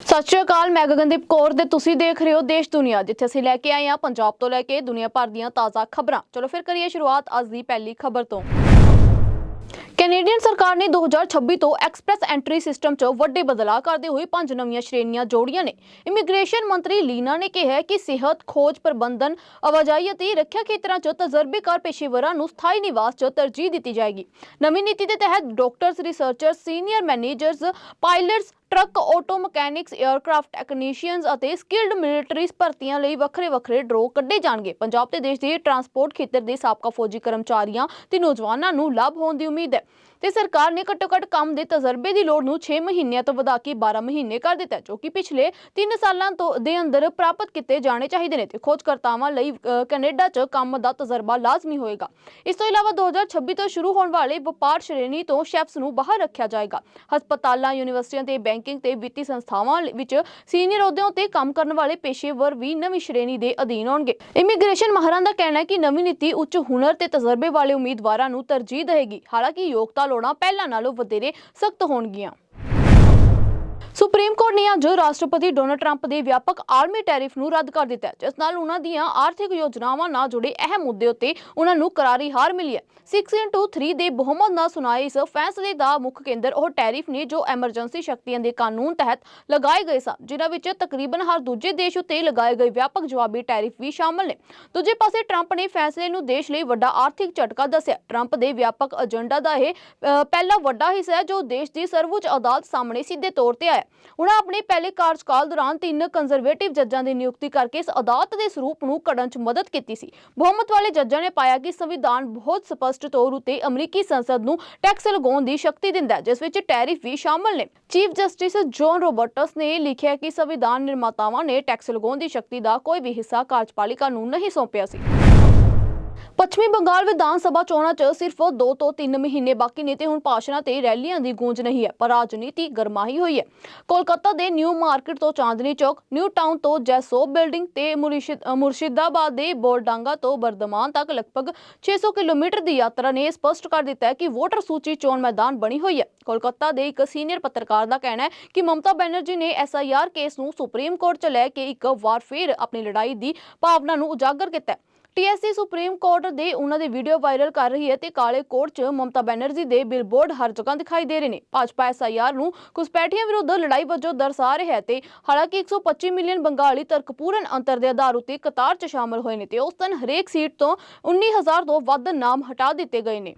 ਸਤਿ ਸ਼੍ਰੀ ਅਕਾਲ, ਮੈਂ ਗਗਨਦੀਪ ਕੌਰ ਤੇ ਤੁਸੀਂ ਦੇਖ ਰਹੇ ਹੋ ਦੇਸ਼ ਦੁਨੀਆ, ਜਿੱਥੇ ਅਸੀਂ ਲੈ ਕੇ ਆਏ ਹਾਂ ਪੰਜਾਬ ਤੋਂ ਲੈ ਕੇ ਦੁਨੀਆ ਭਰ ਦੀਆਂ ਤਾਜ਼ਾ ਖਬਰਾਂ। ਚਲੋ ਫਿਰ ਕਰੀਏ ਸ਼ੁਰੂਆਤ ਅੱਜ ਦੀ ਪਹਿਲੀ ਖਬਰ ਤੋਂ। ਕੈਨੇਡੀਅਨ ਸਰਕਾਰ ਨੇ 2026 ਤੋਂ ਐਕਸਪ੍ਰੈਸ ਐਂਟਰੀ ਸਿਸਟਮ 'ਚ ਵੱਡੇ ਬਦਲਾਅ ਕਰਦੇ ਹੋਏ ਪੰਜ ਨਵੀਆਂ ਸ਼੍ਰੇਣੀਆਂ ਜੋੜੀਆਂ ਨੇ। ਇਮੀਗ੍ਰੇਸ਼ਨ ਮੰਤਰੀ ਲੀਨਾ ਨੇ ਕਿਹਾ ਕਿ ਸਿਹਤ, ਖੋਜ ਪ੍ਰਬੰਧਨ, ਆਵਾਜਾਈ ਅਤੇ ਰੱਖਿਆ ਖੇਤਰਾਂ 'ਚ ਤਜਰਬੇਕਾਰ ਪੇਸ਼ੇਵਰਾਂ ਨੂੰ ਸਥਾਈ ਨਿਵਾਸ 'ਚ ਤਰਜੀਹ ਦਿੱਤੀ ਜਾਏਗੀ। ਨਵੀਂ ਨੀਤੀ ਦੇ ਤਹਿਤ doctors, researchers, senior managers, pilots truck, auto mechanics aircraft technicians ਅਤੇ ਸਕਿਲਡ ਮਿਲਟਰੀਜ਼ ਭਰਤੀਆਂ ਲਈ ਵੱਖਰੇ-ਵੱਖਰੇ ਡਰੋ ਕੱਢੇ ਜਾਣਗੇ। ਪੰਜਾਬ ਤੇ ਦੇਸ਼ ਦੇ ਟਰਾਂਸਪੋਰਟ ਖੇਤਰ ਦੇ ਸਾਬਕਾ ਫੌਜੀ ਕਰਮਚਾਰੀਆਂ ਤੇ ਨੌਜਵਾਨਾਂ ਨੂੰ ਲਾਭ ਹੋਣ ਦੀ ਉਮੀਦ ਹੈ। ਤੇ ਸਰਕਾਰ ਨੇ ਘੱਟੋ-ਘੱਟ ਕੰਮ ਦੇ ਤਜਰਬੇ ਦੀ ਲੋੜ ਨੂੰ 6 ਮਹੀਨਿਆਂ ਤੋਂ ਵਧਾ ਕੇ 12 ਮਹੀਨੇ ਕਰ ਦਿੱਤਾ ਜੋ ਕਿ ਪਿਛਲੇ 3 ਸਾਲਾਂ ਤੋਂ ਦੇ ਅੰਦਰ ਪ੍ਰਾਪਤ ਕੀਤੇ ਜਾਣੇ ਚਾਹੀਦੇ ਨੇ ਤੇ ਖੋਜਕਰਤਾਵਾਂ ਲਈ ਕੈਨੇਡਾ 'ਚ ਕੰਮ ਦਾ ਤਜਰਬਾ ਲਾਜ਼ਮੀ ਹੋਏਗਾ। ਇਸ ਤੋਂ ਇਲਾਵਾ 2026 ਤੋਂ ਸ਼ੁਰੂ ਹੋਣ ਵਾਲੇ ਵਪਾਰ ਸ਼੍ਰੇਣੀ ਤੋਂ ਸ਼ੈਫਸ ਨੂੰ ਬਾਹਰ ਰੱਖਿਆ ਜਾਏਗਾ। ਹਸਪਤਾਲਾਂ, ਯੂਨੀਵਰਸਿਟੀਆਂ ਤੇ ਬੈਂਕਿੰਗ ਤੇ ਵਿੱਤੀ ਸੰਸਥਾਵਾਂ ਵਿੱਚ ਸੀਨੀਅਰ ਅਹੁਦਿਆਂ ਤੇ ਕੰਮ ਕਰਨ ਵਾਲੇ ਪੇਸ਼ੇਵਰ ਵੀ ਨਵੀਂ ਸ਼੍ਰੇਣੀ ਦੇ ਅਧੀਨ ਹੋਣਗੇ ਇਮੀਗ੍ਰੇਸ਼ਨ ਮਾਹਰਾਂ ਦਾ ਕਹਿਣਾ ਹੈ ਕਿ ਨਵੀਂ ਨੀਤੀ ਉੱਚ ਹੁਨਰ ਤੇ ਤਜਰਬੇ ਵਾਲੇ ਉਮੀਦਵਾਰਾਂ ਨੂੰ ਤਰਜੀਹ ਦੇਵੇਗੀ ਹਾਲਾਂਕਿ ਯੋਗਤਾ ਲੋੜਾਂ ਪਹਿਲਾਂ ਨਾਲੋਂ ਵਧੇਰੇ ਸਖਤ ਹੋਣਗੀਆਂ। ਸੁਪਰੀਮ ਕੋਰਟ ਨੇ ਅੱਜ ਰਾਸ਼ਟਰਪਤੀ ਡੋਨਲਡ ਟਰੰਪ ਦੇ ਵਿਆਪਕ ਆਰਮੀ ਟੈਰਿਫ ਨੂੰ ਰੱਦ ਕਰ ਦਿੱਤਾ ਜਿਸ ਨਾਲ ਉਹਨਾਂ ਦੀਆਂ ਆਰਥਿਕ ਯੋਜਨਾਵਾਂ ਨਾਲ ਜੁੜੇ ਅਹਿਮ ਮੁੱਦੇ ਉੱਤੇ ਉਹਨਾਂ ਨੂੰ ਕਰਾਰੀ ਹਾਰ ਮਿਲੀ ਹੈ। 6 ਦੇ ਬਹੁਮਤ ਨਾਲ ਸੁਣਾਏ ਇਸ ਫੈਸਲੇ ਦਾ ਮੁੱਖ ਕੇਂਦਰ ਉਹ ਟੈਰਿਫ ਨੇ ਜੋ ਐਮਰਜੈਂਸੀ ਸ਼ਕਤੀਆਂ ਦੇ ਕਾਨੂੰਨ ਤਹਿਤ ਲਗਾਏ ਗਏ ਸਨ, ਜਿਨ੍ਹਾਂ ਵਿੱਚ ਤਕਰੀਬਨ ਹਰ ਦੂਜੇ ਦੇਸ਼ ਉੱਤੇ ਲਗਾਏ ਗਏ ਵਿਆਪਕ ਜਵਾਬੀ ਟੈਰਿਫ ਵੀ ਸ਼ਾਮਲ ਨੇ। ਦੂਜੇ ਪਾਸੇ ਟਰੰਪ ਨੇ ਫੈਸਲੇ ਨੂੰ ਦੇਸ਼ ਲਈ ਵੱਡਾ ਆਰਥਿਕ ਝਟਕਾ ਦੱਸਿਆ। ਟਰੰਪ ਦੇ ਵਿਆਪਕ ਏਜੰਡਾ ਦਾ ਇਹ ਪਹਿਲਾ ਵੱਡਾ ਹਿੱਸਾ ਹੈ ਜੋ ਦੇਸ਼ ਦੀ ਸਰਵਉੱਚ ਅਦਾਲਤ ਸਾਹਮਣੇ ਸਿੱਧੇ ਤੌਰ ਤੇ ਆਇਆ ਉਹਨਾਂ ਆਪਣੇ ਪਹਿਲੇ ਕਾਰਜਕਾਲ ਦੌਰਾਨ ਤਿੰਨ ਕੰਜ਼ਰਵੇਟਿਵ ਜੱਜਾਂ ਦੀ ਨਿਯੁਕਤੀ ਕਰਕੇ ਇਸ ਅਦਾਲਤ ਦੇ ਸਰੂਪ ਨੂੰ ਘੜਨ 'ਚ ਮਦਦ ਕੀਤੀ ਸੀ। ਬਹੁਮਤ ਵਾਲੇ ਜੱਜਾਂ ਨੇ ਪਾਇਆ ਕਿ ਸੰਵਿਧਾਨ ਬਹੁਤ ਸਪਸ਼ਟ ਤੌਰ ਉਤੇ ਅਮਰੀਕੀ ਸੰਸਦ ਨੂੰ ਟੈਕਸ ਲਗਾਉਣ ਦੀ ਸ਼ਕਤੀ ਦਿੰਦਾ ਹੈ, ਜਿਸ ਵਿੱਚ ਟੈਰਿਫ ਵੀ ਸ਼ਾਮਲ ਨੇ। ਚੀਫ ਜਸਟਿਸ ਜੌਨ ਰੋਬਰਟਸ ਨੇ ਲਿਖਿਆ ਕਿ ਸੰਵਿਧਾਨ ਨਿਰਮਾਤਾਵਾਂ ਨੇ ਟੈਕਸ ਲਗਾਉਣ ਦੀ ਸ਼ਕਤੀ ਦਾ ਕੋਈ ਵੀ ਹਿੱਸਾ ਕਾਰਜਪਾਲਿਕਾ ਨੂੰ ਨਹੀਂ ਸੌਂਪਿਆ ਸੀ। ਪੱਛਮੀ ਬੰਗਾਲ ਵਿਧਾਨ ਸਭਾ ਚੋਣਾਂ 'ਚ ਸਿਰਫ 2 ਤੋਂ 3 ਮਹੀਨੇ ਬਾਕੀ ਨੇ ਤੇ ਹੁਣ ਭਾਸ਼ਣਾਂ ਤੇ ਰੈਲੀਆਂ ਦੀ ਗੂੰਜ ਨਹੀਂ ਹੈ, ਪਰ ਰਾਜਨੀਤੀ ਗਰਮਾਈ ਹੋਈ ਹੈ। ਕੋਲਕਾਤਾ ਦੇ ਨਿਊ ਮਾਰਕੀਟ ਤੋਂ ਚਾਂਦਨੀ ਚੌਕ, ਨਿਊ ਟਾਊਨ ਤੋਂ ਜੈਸੋ ਬਿਲਡਿੰਗ ਤੇ ਮੁਰਸ਼ਿਦ, ਮੁਰਸ਼ਿਦਾਬਾਦ ਦੇ ਬੋਰਡਾਂਗਾ ਤੋਂ ਬਰਦਮਾਨ ਤੱਕ ਲਗਭਗ 600 ਕਿਲੋਮੀਟਰ ਦੀ ਯਾਤਰਾ ਨੇ ਸਪਸ਼ਟ ਕਰ ਦਿੱਤਾ ਹੈ ਕਿ ਵੋਟਰ ਸੂਚੀ ਚੋਣ ਮੈਦਾਨ ਬਣੀ ਹੋਈ ਹੈ। ਕੋਲਕਾਤਾ ਦੇ ਇੱਕ ਸੀਨੀਅਰ ਪੱਤਰਕਾਰ ਦਾ ਕਹਿਣਾ ਹੈ ਕਿ ਮਮਤਾ ਬੈਨਰਜੀ ਨੇ ਐਸਆਈਆਰ ਕੇਸ ਨੂੰ ਸੁਪਰੀਮ ਕੋਰਟ 'ਚ ਲੈ ਕੇ ਇੱਕ ਵਾਰ ਫਿਰ ਆਪਣੀ ਲੜਾਈ ਦੀ ਭਾਵਨਾ ਨੂੰ ਉਜਾਗਰ ਕੀਤਾ ਹੈ। ਟੀਐਸਸੀ ਸੁਪਰੀਮ ਕੋਰਟ ਦੇ ਉਹਨਾਂ ਦੇ ਵੀਡੀਓ ਵਾਇਰਲ ਕਰ ਰਹੀ ਹੈ ਤੇ ਕਾਲੇ ਕੋਟ 'ਚ ਮਮਤਾ ਬੈਨਰਜੀ ਦੇ ਬਿਲਬੋਰਡ ਹਰ ਜਗ੍ਹਾ ਦਿਖਾਈ ਦੇ ਰਹੇ ਨੇ। ਭਾਜਪਾ ਐਸਆਈਆਰ ਨੂੰ ਘੁਸਪੈਠੀਆਂ ਵਿਰੁੱਧ ਲੜਾਈ ਵਜੋਂ ਦਰਸਾ ਰਿਹਾ ਹੈ ਤੇ ਹਾਲਾਂਕਿ 125 ਮਿਲੀਅਨ ਬੰਗਾਲੀ ਤਰਕਪੂਰਨ ਅੰਤਰ ਦੇ ਆਧਾਰ ਉਤੇ ਕਤਾਰ 'ਚ ਸ਼ਾਮਲ ਹੋਏ ਨੇ ਤੇ ਉਸ ਦਿਨ ਹਰੇਕ ਸੀਟ ਤੋਂ 19000 ਤੋਂ ਵੱਧ ਨਾਮ ਹਟਾ ਦਿੱਤੇ ਗਏ ਨੇ।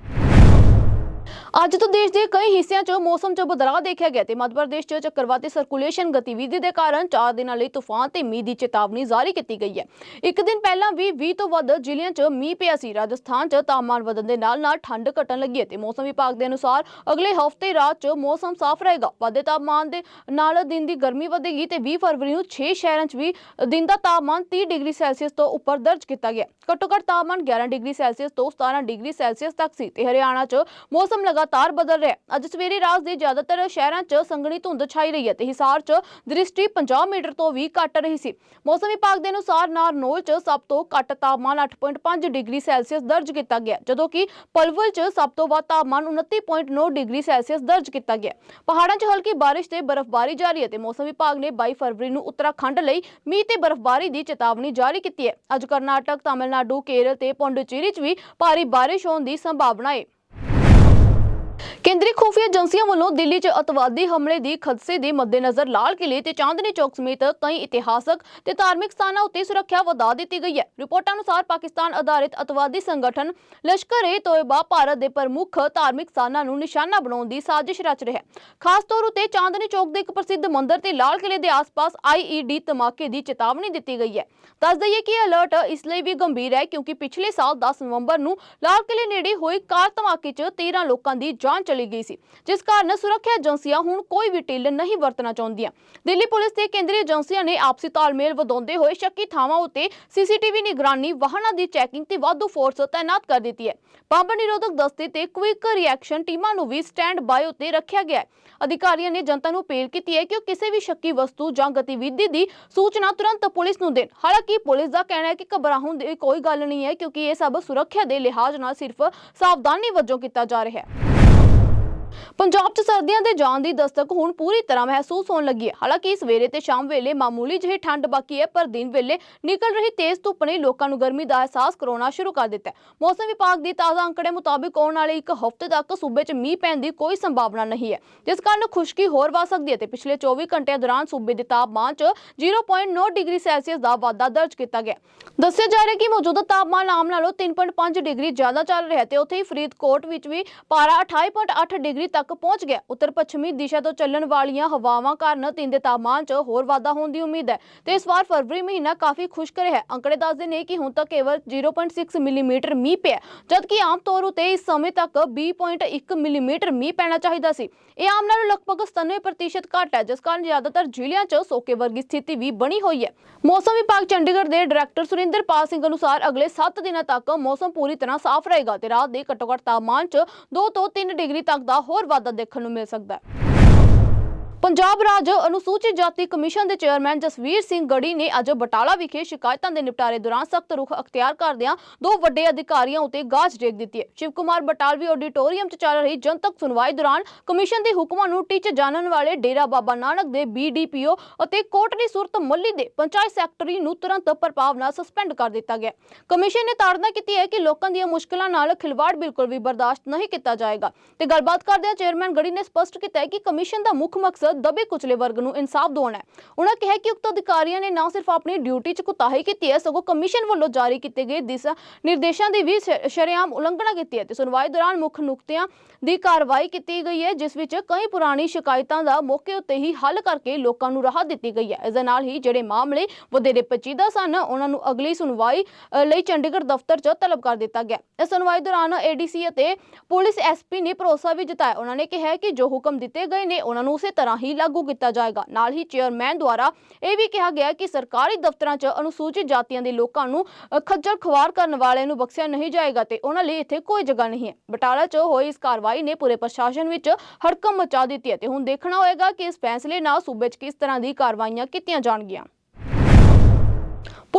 ਅੱਜ ਤੋਂ ਦੇਸ਼ ਦੇ ਕਈ ਹਿੱਸਿਆਂ 'ਚ ਮੌਸਮ 'ਚ ਬਦਲਾਅ ਦੇਖਿਆ ਗਿਆ ਤੇ ਮੱਧ ਪ੍ਰਦੇਸ਼ 'ਚ ਚੱਕਰਵਾਤੀ ਸਰਕੂਲੇਸ਼ਨ ਗਤੀਵਿਧੀ ਦੇ ਕਾਰਨ 4 ਦਿਨਾਂ ਲਈ ਤੂਫਾਨ ਤੇ ਮੀਂਹ ਦੀ ਚੇਤਾਵਨੀ ਜਾਰੀ ਕੀਤੀ ਗਈ ਹੈ। ਇੱਕ ਦਿਨ ਪਹਿਲਾਂ ਵੀ 20 ਤੋਂ ਵੱਧ ਜ਼ਿਲ੍ਹਿਆਂ 'ਚ ਮੀਂਹ ਪਿਆ ਸੀ। ਰਾਜਸਥਾਨ 'ਚ ਤਾਪਮਾਨ ਵਧਣ ਦੇ ਨਾਲ ਨਾਲ ਠੰਡ ਘਟਣ ਲੱਗੀ ਹੈ ਤੇ ਮੌਸਮ ਵਿਭਾਗ ਦੇ ਅਨੁਸਾਰ ਅਗਲੇ ਹਫ਼ਤੇ ਰਾਤ 'ਚ ਮੌਸਮ ਸਾਫ਼ ਰਹੇਗਾ। ਵਾਧੇ ਤਾਪਮਾਨ ਦੇ ਨਾਲ ਦਿਨ ਦੀ ਗਰਮੀ ਵਧੇਗੀ ਤੇ 20 ਫਰਵਰੀ ਨੂੰ 6 ਸ਼ਹਿਰਾਂ 'ਚ ਵੀ ਦਿਨ ਦਾ ਤਾਪਮਾਨ 30 ਡਿਗਰੀ ਸੈਲਸੀਅਸ ਤੋਂ ਉੱਪਰ ਦਰਜ ਕੀਤਾ ਗਿਆ। ਘੱਟੋ ਘੱਟ ਤਾਪਮਾਨ 11 ਡਿਗਰੀ ਸੈਲਸੀਅਸ ਤੋਂ 17 ਡਿਗਰੀ ਸੈਲਸੀਅਸ ਤੱਕ ਸੀ ਤੇ ਹਰਿਆਣਾ 'ਚ ਮੌਸਮ ਲਗਾਤਾਰ ਬਦਲ ਰਿਹਾ ਹੈ। ਅੱਜ ਸਵੇਰੇ ਰਾਜ ਦੇ ਜ਼ਿਆਦਾਤਰ ਸ਼ਹਿਰਾਂ 'ਚ ਸੰਘਣੀ ਧੁੰਦ ਛਾਈ ਰਹੀ ਹੈ ਤੇ ਹਿਸਾਰ 'ਚ ਦ੍ਰਿਸ਼ਟੀ 50 ਮੀਟਰ ਤੋਂ ਵੀ ਘੱਟ ਰਹੀ ਸੀ। ਮੌਸਮ ਵਿਭਾਗ ਦੇ ਅਨੁਸਾਰ ਨਾਰਨੌਲ 'ਚ ਸਭ ਤੋਂ ਘੱਟ ਤਾਪਮਾਨ 8.5 ਡਿਗਰੀ ਸੈਲਸੀਅਸ ਦਰਜ ਕੀਤਾ ਗਿਆ ਜਦੋਂ ਕਿ ਪਲਵਲ 'ਚ ਸਭ ਤੋਂ ਵੱਧ ਤਾਪਮਾਨ 29.9 ਡਿਗਰੀ ਸੈਲਸੀਅਸ ਦਰਜ ਕੀਤਾ ਗਿਆ ਪਹਾੜਾਂ 'ਚ ਹਲਕੀ ਬਾਰਿਸ਼ ਤੇ ਬਰਫ਼ਬਾਰੀ ਜਾਰੀ ਹੈ ਤੇ ਮੌਸਮ ਵਿਭਾਗ ਨੇ 22 ਫਰਵਰੀ ਨੂੰ ਉੱਤਰਾਖੰਡ ਲਈ ਮੀਂਹ ਤੇ ਬਰਫ਼ਬਾਰੀ ਦੀ ਚੇਤਾਵਨੀ ਜਾਰੀ ਕੀਤੀ ਹੈ। ਅੱਜ ਕਰਨਾਟਕ, ਤਾਮਿਲਨਾਡੂ, ਕੇਰਲ ਤੇ ਪੌਂਡੀਚੇਰੀ 'ਚ ਵੀ ਭਾਰੀ ਬਾਰਿਸ਼ ਹੋਣ ਦੀ ਸੰਭਾਵਨਾ ਹੈ। ਕੇਂਦਰੀ ਖੁਫੀਆ ਏਜੰਸੀਆਂ ਵੱਲੋਂ ਦਿੱਲੀ 'ਚ ਅਤਵਾਦੀ ਹਮਲੇ ਦੀ ਖਦਸ਼ੇ ਦੇ ਮੱਦੇਨਜ਼ਰ ਲਾਲ ਕਿਲੇ ਤੇ ਚਾਂਦਨੀ ਚੌਕ ਸਮੇਤ ਕਈ ਇਤਿਹਾਸਕ ਤੇ ਧਾਰਮਿਕ ਸਥਾਨਾਂ ਉੱਤੇ ਸੁਰੱਖਿਆ ਵਧਾ ਦਿੱਤੀ ਗਈ ਹੈ। ਰਿਪੋਰਟਾਂ ਅਨੁਸਾਰ ਪਾਕਿਸਤਾਨ ਆਧਾਰਿਤ ਅਤਵਾਦੀ ਸੰਗਠਨ ਲਸ਼ਕਰ-ਏ-ਤੋਇਬਾ ਭਾਰਤ ਦੇ ਪ੍ਰਮੁੱਖ ਧਾਰਮਿਕ ਸਥਾਨਾਂ ਨੂੰ ਨਿਸ਼ਾਨਾ ਬਣਾਉਣ ਦੀ ਸਾਜ਼ਿਸ਼ ਰਚ ਰਿਹਾ ਹੈ। ਖਾਸ ਤੌਰ ਉਤੇ ਚਾਂਦਨੀ ਚੌਕ ਦੇ ਇੱਕ ਪ੍ਰਸਿੱਧ ਮੰਦਿਰ ਤੇ ਲਾਲ ਕਿਲੇ ਦੇ ਆਸ-ਪਾਸ ਆਈਈਡੀ ਧਮਾਕੇ ਦੀ ਚੇਤਾਵਨੀ ਦਿੱਤੀ ਗਈ ਹੈ। ਦੱਸ ਦਈਏ ਕਿ ਅਲਰਟ ਇਸ ਲਈ ਵੀ ਗੰਭੀਰ ਹੈ ਕਿਉਂਕਿ ਪਿਛਲੇ ਸਾਲ 10 ਨਵੰਬਰ ਨੂੰ ਲਾਲ ਕਿਲੇ ਨੇੜੇ ਹੋਏ ਕਾਰ ਧਮਾਕੇ 'ਚ 13 ਲੋਕਾਂ ਦੀ ਜਾਨ ਚਲੀ ਗਈ ਸੀ। ਜਿਸ ਕਾਰਨ ਸੁਰੱਖਿਆ ਏਜੰਸੀਆਂ ਹੁਣ ਕੋਈ ਵੀ ਢਿੱਲ ਨਹੀਂ ਵਰਤਣਾ ਚਾਹੁੰਦੀਆਂ। ਦਿੱਲੀ ਪੁਲਿਸ ਤੇ ਕੇਂਦਰੀ ਏਜੰਸੀਆਂ ਨੇ ਆਪਸੀ ਤਾਲਮੇਲ ਵਧਾਉਂਦੇ ਹੋਏ ਸ਼ੱਕੀ ਥਾਵਾਂ ਉੱਤੇ ਸੀਸੀਟੀਵੀ ਨਿਗਰਾਨੀ, ਵਾਹਨਾਂ ਦੀ ਚੈਕਿੰਗ ਤੇ ਵਾਧੂ ਫੋਰਸ ਤਾਇਨਾਤ ਕਰ ਦਿੱਤੀ ਹੈ। ਬੰਬ ਨਿਰੋਧਕ ਦਸਤੇ ਤੇ ਕੁਇਕ ਰਿਐਕਸ਼ਨ ਟੀਮਾਂ ਨੂੰ ਵੀ ਸਟੈਂਡ ਬਾਈ ਉੱਤੇ ਰੱਖਿਆ ਗਿਆ ਹੈ। ਅਧਿਕਾਰੀਆਂ ਨੇ ਜਨਤਾ ਨੂੰ ਅਪੀਲ ਕੀਤੀ ਹੈ ਕਿ ਉਹ ਕਿਸੇ ਵੀ ਸ਼ੱਕੀ ਵਸਤੂ ਜਾਂ ਗਤੀਵਿਧੀ ਦੀ ਸੂਚਨਾ ਤੁਰੰਤ ਪੁਲਿਸ ਨੂੰ ਦੇਣ। ਹਾਲਾਂਕਿ ਪੁਲਿਸ ਦਾ ਕਹਿਣਾ ਹੈ ਕਿ ਘਬਰਾਉਣ ਦੀ ਕੋਈ ਗੱਲ ਨਹੀਂ ਹੈ, ਕਿਉਂਕਿ ਇਹ ਸਭ ਸੁਰੱਖਿਆ ਦੇ ਲਿਹਾਜ਼ ਨਾਲ ਸਿਰਫ ਸਾਵਧਾਨੀ ਵਜੋਂ ਕੀਤਾ ਜਾ ਰਿਹਾ ਹੈ। ਪੰਜਾਬ 'ਚ ਸਰਦੀਆਂ ਦੇ ਜਾਣ ਦੀ ਦਸਤਕ ਹੁਣ ਪੂਰੀ ਤਰ੍ਹਾਂ ਮਹਿਸੂਸ ਹੋਣ ਲੱਗੀ ਹੈ। ਹਾਲਾਂਕਿ ਸਵੇਰੇ ਤੇ ਸ਼ਾਮ ਵੇਲੇ ਮਾਮੂਲੀ ਜਿਹੀ ਠੰਡ ਬਾਕੀ ਹੈ, ਪਰ ਦਿਨ ਵੇਲੇ ਨਿਕਲ ਰਹੀ ਤੇਜ਼ ਧੁੱਪ ਨੇ ਲੋਕਾਂ ਨੂੰ ਗਰਮੀ ਦਾ ਅਹਿਸਾਸ ਕਰਾਉਣਾ ਸ਼ੁਰੂ ਕਰ ਦਿੱਤਾ ਹੈ। ਮੌਸਮ ਵਿਭਾਗ ਦੀ ਤਾਜ਼ਾ ਅੰਕੜੇ ਮੁਤਾਬਿਕ ਆਉਣ ਵਾਲੇ ਇੱਕ ਹਫ਼ਤੇ ਤੱਕ ਸੂਬੇ 'ਚ ਮੀਂਹ ਪੈਣ ਦੀ ਕੋਈ ਸੰਭਾਵਨਾ ਨਹੀਂ ਹੈ। ਜਿਸ ਕਾਰਨ ਖੁਸ਼ਕੀ ਹੋਰ ਵੱਧ ਸਕਦੀ ਹੈ ਤੇ ਪਿਛਲੇ 24 ਘੰਟਿਆਂ ਦੌਰਾਨ ਸੂਬੇ ਦੇ ਤਾਪਮਾਨ 'ਚ 0.9 ਡਿਗਰੀ ਸੈਲਸੀਅਸ ਦਾ ਵਾਧਾ ਦਰਜ ਕੀਤਾ ਗਿਆ ਦੱਸਿਆ ਜਾ ਰਿਹਾ ਕਿ ਮੌਜੂਦਾ ਤਾਪਮਾਨ ਆਮ ਨਾਲੋਂ 3.5 ਡਿਗਰੀ ਜ਼ਿਆਦਾ ਚੱਲ ਰਿਹਾ ਤੇ ਉੱਥੇ ਹੀ ਫਰੀਦਕੋਟ ਵਿੱਚ ਵੀ ਪਾਰਾ 28.8 ਡਿਗਰੀ ਤੱਕ ਪਹੁੰਚ ਗਿਆ। ਉੱਤਰ ਪੱਛਮੀ ਦਿਸ਼ਾ ਤੋਂ ਚੱਲਣ ਵਾਲੀਆਂ ਹਵਾਵਾਂ ਕਾਰਨ ਦਿਨ ਦੇ ਤਾਪਮਾਨ 'ਚ ਹੋਰ ਵਾਧਾ ਹੋਣ ਦੀ ਉਮੀਦ ਹੈ ਤੇ ਇਸ ਵਾਰ ਫਰਵਰੀ ਮਹੀਨਾ ਕਾਫੀ ਖੁਸ਼ਕ ਰਿਹਾ ਅੰਕੜੇ ਦੱਸਦੇ ਨੇ ਕਿ ਹੁਣ ਤੱਕ ਕੇਵਲ 0.6 ਮਿਲੀਮੀਟਰ ਮੀਂਹ ਪਿਆ ਜਦਕਿ ਆਮ ਤੌਰ ਉਤੇ ਇਸ ਸਮੇਂ ਤੱਕ 20.1 ਮਿਲੀਮੀਟਰ ਮੀਂਹ ਪੈਣਾ ਚਾਹੀਦਾ ਸੀ। ਇਹ ਆਮ ਨਾਲੋਂ ਲਗਭਗ 97% ਘੱਟ ਹੈ, ਜਿਸ ਕਾਰਨ ਜ਼ਿਆਦਾਤਰ ਜ਼ਿਲ੍ਹਿਆਂ 'ਚ ਸੋਕੇ ਵਰਗੀ ਸਥਿਤੀ ਵੀ ਬਣੀ ਹੋਈ ਹੈ। ਮੌਸਮ ਵਿਭਾਗ ਚੰਡੀਗੜ੍ਹ ਦੇ ਡਾਇਰੈਕਟਰ ਸੁਰਿੰਦਰ ਪਾਲ ਸਿੰਘ ਅਨੁਸਾਰ ਅਗਲੇ 7 ਦਿਨਾਂ ਤੱਕ ਮੌਸਮ ਪੂਰੀ ਤਰ੍ਹਾਂ ਸਾਫ਼ ਰਹੇਗਾ ਤੇ ਰਾਤ ਦੇ ਘੱਟੋ ਘੱਟ ਤਾਪਮਾਨ 'ਚ 2 ਤੋਂ 3 ਡਿਗਰੀ ਤੱਕ ਦਾ ਹੋਰ ਵਾਧਾ ਦੇਖਣ ਨੂੰ ਮਿਲ ਸਕਦਾ ਹੈ। ਪੰਜਾਬ ਰਾਜ ਅਨੁਸੂਚਿਤ ਜਾਤੀ ਕਮਿਸ਼ਨ ਦੇ ਚੇਅਰਮੈਨ ਜਸਵੀਰ ਸਿੰਘ ਗੜੀ ਨੇ ਅੱਜ ਬਟਾਲਾ ਵਿਖੇ ਸ਼ਿਕਾਇਤਾਂ ਦੇ ਨਿਪਟਾਰੇ ਦੌਰਾਨ ਸਖਤ ਰੁਖ ਅਖਤਿਆਰ ਕਰਦਿਆਂ ਦੋ ਵੱਡੇ ਅਧਿਕਾਰੀਆਂ ਉਤੇ ਗਾਜ ਡੇਗ ਦਿੱਤੀ ਹੈ। ਸ਼ਿਵ ਕੁਮਾਰ ਬਟਾਲਵੀ ਆਡੀਟੋਰੀਅਮ 'ਚ ਚੱਲ ਰਹੀ ਜਨਤਕ ਸੁਣਵਾਈ ਦੌਰਾਨ ਕਮਿਸ਼ਨ ਦੇ ਹੁਕਮਾਂ ਨੂੰ ਟਿੱਚ ਜਾਣਨ ਵਾਲੇ ਡੇਰਾ ਬਾਬਾ ਨਾਨਕ ਦੇ ਬੀਡੀਪੀਓ ਅਤੇ ਕੋਟਲੀ ਸੁਰਤ ਮੱਲੀ ਦੇ ਪੰਚਾਇਤ ਸੈਕਟਰੀ ਨੂੰ ਤੁਰੰਤ ਪ੍ਰਭਾਵ ਨਾਲ ਸਸਪੈਂਡ ਕਰ ਦਿੱਤਾ ਗਿਆ ਕਮਿਸ਼ਨ ਨੇ ਤਾੜਨਾ ਕੀਤੀ ਹੈ ਕਿ ਲੋਕਾਂ ਦੀਆਂ ਮੁਸ਼ਕਲਾਂ ਨਾਲ ਖਿਲਵਾੜ ਬਿਲਕੁਲ ਵੀ ਬਰਦਾਸ਼ਤ ਨਹੀਂ ਕੀਤਾ ਜਾਏਗਾ। ਤੇ ਗੱਲਬਾਤ ਕਰਦਿਆਂ ਚੇਅਰਮੈਨ ਗੜੀ ਨੇ ਸਪਸ਼ਟ ਕੀਤਾ ਹੈ ਕਿ ਕਮਿਸ਼ਨ ਦਾ ਮੁੱਖ ਮਕਸਦ ਦਬੇ ਕੁਚਲੇ ਵਰਗ ਨੂੰ ਇਨਸਾਫ ਦਿਵਾਉਣਾ ਹੈ। ਉਹਨਾਂ ਕਿਹਾ ਕਿ ਉਕਤ ਅਧਿਕਾਰੀਆਂ ਨੇ ਨਾ ਸਿਰਫ ਆਪਣੀ ਡਿਊਟੀ 'ਚ ਕੁਤਾਹੀ ਕੀਤੀ ਹੈ, ਸਗੋਂ ਕਮਿਸ਼ਨ ਵੱਲੋਂ ਜਾਰੀ ਕੀਤੇ ਗਏ ਦਿਸ਼ਾ ਨਿਰਦੇਸ਼ਾਂ ਦੀ ਵੀ ਸ਼ਰੇਆਮ ਉਲੰਘਣਾ ਕੀਤੀ ਹੈ ਤੇ ਸੁਣਵਾਈ ਦੌਰਾਨ ਮੁੱਖ ਨੁਕਤਿਆਂ ਦੀ ਕਾਰਵਾਈ ਕੀਤੀ ਗਈ ਹੈ, ਜਿਸ ਵਿੱਚ ਕਈ ਪੁਰਾਣੀ ਸ਼ਿਕਾਇਤਾਂ ਦਾ ਮੌਕੇ ਉੱਤੇ ਹੀ ਹੱਲ ਕਰਕੇ ਲੋਕਾਂ ਨੂੰ ਰਾਹਤ ਦਿੱਤੀ ਗਈ ਹੈ। ਇਸ ਦੇ ਨਾਲ ਹੀ ਜਿਹੜੇ ਮਾਮਲੇ ਵਧੇਰੇ ਪਚੀਦਾ ਸਨ ਉਹਨਾਂ ਨੂੰ ਅਗਲੀ ਸੁਣਵਾਈ ਲਈ ਚੰਡੀਗੜ੍ਹ ਦਫ਼ਤਰ 'ਚ ਤਲਬ ਕਰ ਦਿੱਤਾ ਗਿਆ। ਇਸ ਸੁਣਵਾਈ ਦੌਰਾਨ ਏਡੀਸੀ ਅਤੇ ਪੁਲਿਸ ਐਸਪੀ ਨੇ ਭਰੋਸਾ ਵੀ ਜਤਾਇਆ। ਉਹਨਾਂ ਨੇ ਕਿਹਾ ਕਿ ਜੋ ਹੁਕਮ ਦਿੱਤੇ ਗਏ ਨੇ ਉਹਨਾਂ ਨੂੰ ਉਸੇ ਤਰ੍ਹਾਂ ਹੀ ਲਾਗੂ ਕੀਤਾ ਜਾਏਗਾ। ਨਾਲ ਹੀ ਚੇਅਰਮੈਨ ਦੁਆਰਾ ਇਹ ਵੀ ਕਿਹਾ ਗਿਆ ਕਿ ਸਰਕਾਰੀ ਦਫ਼ਤਰਾਂ 'ਚ ਅਨੁਸੂਚਿਤ ਜਾਤੀਆਂ ਦੇ ਲੋਕਾਂ ਨੂੰ ਖੱਜਲ ਖਵਾਰ ਕਰਨ ਵਾਲਿਆਂ ਨੂੰ ਬਖਸ਼ਿਆ ਨਹੀਂ ਜਾਏਗਾ ਤੇ ਉਹਨਾਂ ਲਈ ਇੱਥੇ ਕੋਈ ਜਗ੍ਹਾ ਨਹੀਂ ਹੈ। ਬਟਾਲਾ 'ਚ ਹੋਈ ਇਸ ਕਾਰਵਾਈ ਨੇ ਪੂਰੇ ਪ੍ਰਸ਼ਾਸਨ ਵਿੱਚ ਹੜਕੰਪ ਮਚਾ ਦਿੱਤੀ ਹੈ ਤੇ ਹੁਣ ਦੇਖਣਾ ਹੋਏਗਾ ਕਿ ਇਸ ਫੈਸਲੇ ਨਾਲ ਸੂਬੇ 'ਚ ਕਿਸ ਤਰ੍ਹਾਂ ਦੀ ਕਾਰਵਾਈਆਂ ਕੀਤੀਆਂ ਜਾਣਗੀਆਂ।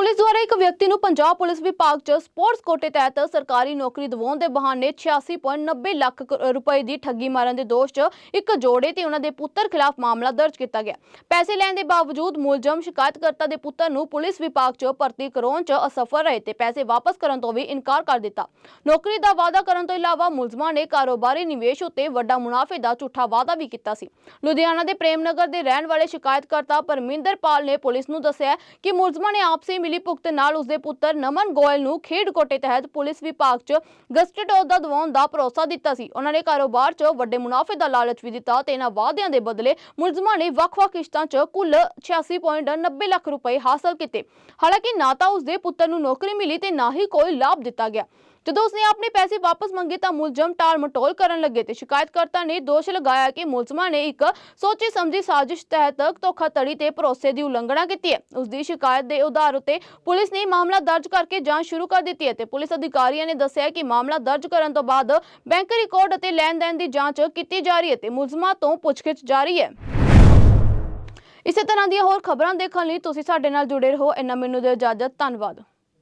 ਪੁਲਿਸ ਦੁਆਰਾ ਇੱਕ ਵਿਅਕਤੀ ਨੂੰ ਪੰਜਾਬ ਪੁਲਿਸ ਵਿਭਾਗ 'ਚ ਸਪੋਰਟਸ ਕੋਟੇ ਤਹਿਤ ਸਰਕਾਰੀ ਨੌਕਰੀ ਦਿਵਾਉਣ ਦੇ ਬਹਾਨੇ 86.90 ਲੱਖ ਕ- ਰੁਪਏ ਦੀ ਠੱਗੀ ਮਾਰਨ ਦੇ ਦੋਸ਼ 'ਚ ਇੱਕ ਜੋੜੇ ਤੇ ਉਹਨਾਂ ਦੇ ਪੁੱਤਰ ਖਿਲਾਫ ਮਾਮਲਾ ਦਰਜ ਕੀਤਾ ਗਿਆ। ਪੈਸੇ ਲੈਣ ਦੇ ਬਾਵਜੂਦ ਮੁਲਜ਼ਮ ਸ਼ਿਕਾਇਤਕਰਤਾ ਦੇ ਪੁੱਤਰ ਨੂੰ ਪੁਲਿਸ ਵਿਭਾਗ 'ਚ ਭਰਤੀ ਕਰਾਉਣ 'ਚ ਅਸਫਲ ਰਹੇ ਤੇ ਪੈਸੇ ਵਾਪਸ ਕਰਨ ਤੋਂ ਵੀ ਇਨਕਾਰ ਕਰ ਦਿੱਤਾ। ਨੌਕਰੀ ਦਾ ਵਾਅਦਾ ਕਰਨ ਤੋਂ ਇਲਾਵਾ ਮੁਲਜ਼ਮਾਂ ਨੇ ਕਾਰੋਬਾਰੀ ਨਿਵੇਸ਼ ਉੱਤੇ ਵੱਡਾ ਮੁਨਾਫੇ ਦਾ ਝੂਠਾ ਵਾਅਦਾ ਵੀ ਕੀਤਾ ਸੀ। ਲੁਧਿਆਣਾ ਦੇ ਪ੍ਰੇਮ ਨਗਰ ਦੇ ਰਹਿਣ ਵਾਲੇ ਸ਼ਿਕਾਇਤਕਰਤਾ ਪਰਮਿੰਦਰ ਪਾਲ ਨੇ ਪੁਲਿਸ ਨੂੰ ਦੱਸਿਆ ਕਿ ਮੁਲਜ਼ਮਾਂ ਨੇ ਆਪਸੀ ਮਿਲੀ ਭੁਗਤ ਨਾਲ ਉਸਦੇ ਪੁੱਤਰ ਨਮਨ ਗੋਇਲ ਨੂੰ ਖੇਡ ਕੋਟੇ ਤਹਿਤ ਪੁਲਿਸ ਵਿਭਾਗ 'ਚ ਗਸਟਡ ਅਹੁਦਾ ਦਿਵਾਉਣ ਦਾ ਭਰੋਸਾ ਦਿੱਤਾ ਸੀ। ਉਹਨਾਂ ਨੇ ਕਾਰੋਬਾਰ 'ਚ ਵੱਡੇ ਮੁਨਾਫੇ ਦਾ ਲਾਲਚ ਵੀ ਦਿੱਤਾ ਤੇ ਇਹਨਾਂ ਵਾਅਦਿਆਂ ਦੇ ਬਦਲੇ ਮੁਲਜ਼ਮਾਂ ਨੇ ਵੱਖ-ਵੱਖ ਕਿਸ਼ਤਾਂ 'ਚ ਕੁੱਲ 86.90 ਲੱਖ ਰੁਪਏ ਹਾਸਲ ਕੀਤੇ। ਹਾਲਾਂਕਿ ਨਾ ਤਾਂ ਉਸਦੇ ਪੁੱਤਰ ਨੂੰ ਨੌਕਰੀ ਮਿਲੀ ਤੇ ਨਾ ਹੀ ਕੋਈ ਲਾਭ ਦਿੱਤਾ ਗਿਆ। ਜਦੋਂ ਉਸਨੇ ਆਪਣੇ ਪੈਸੇ ਵਾਪਸ ਮੰਗੇ ਤਾਂ ਮੁਲਜ਼ਮ ਟਾਲ ਮਟੋਲ ਕਰਨ ਲੱਗੇ ਤੇ ਸ਼ਿਕਾਇਤਕਰਤਾ ਨੇ ਦੋਸ਼ ਲਗਾਇਆ ਕਿ ਮੁਲਜ਼ਮਾਂ ਨੇ ਇੱਕ ਸੋਚੀ ਸਮਝੀ ਸਾਜ਼ਿਸ਼ ਤਹਿਤ ਧੋਖਾਧੜੀ ਤੇ ਭਰੋਸੇ ਦੀ ਉਲੰਘਣਾ ਕੀਤੀ ਹੈ। ਉਸ ਦੀ ਸ਼ਿਕਾਇਤ ਦੇ ਆਧਾਰ ਉੱਤੇ ਪੁਲਿਸ ਨੇ ਮਾਮਲਾ ਦਰਜ ਕਰਕੇ ਜਾਂਚ ਸ਼ੁਰੂ ਕਰ ਦਿੱਤੀ ਹੈ ਤੇ ਪੁਲਿਸ ਅਧਿਕਾਰੀਆਂ ਨੇ ਦੱਸਿਆ ਕਿ ਮਾਮਲਾ ਦਰਜ ਕਰਨ ਤੋਂ ਬਾਅਦ ਬੈਂਕ ਰਿਕਾਰਡ ਅਤੇ ਲੈਣ ਦੇਣ ਦੀ ਜਾਂਚ ਕੀਤੀ ਜਾ ਰਹੀ ਹੈ ਤੇ ਮੁਲਜ਼ਮਾਂ ਤੋਂ ਪੁੱਛਗਿੱਛ ਜਾਰੀ ਹੈ। ਇਸੇ ਤਰ੍ਹਾਂ ਦੀਆਂ ਹੋਰ ਖਬਰਾਂ ਦੇਖਣ ਲਈ ਤੁਸੀਂ ਸਾਡੇ ਨਾਲ ਜੁੜੇ ਰਹੋ। ਇੰਨਾ ਮੈਨੂੰ ਦਿਓ ਇਜਾਜ਼ਤ। ਧੰਨਵਾਦ।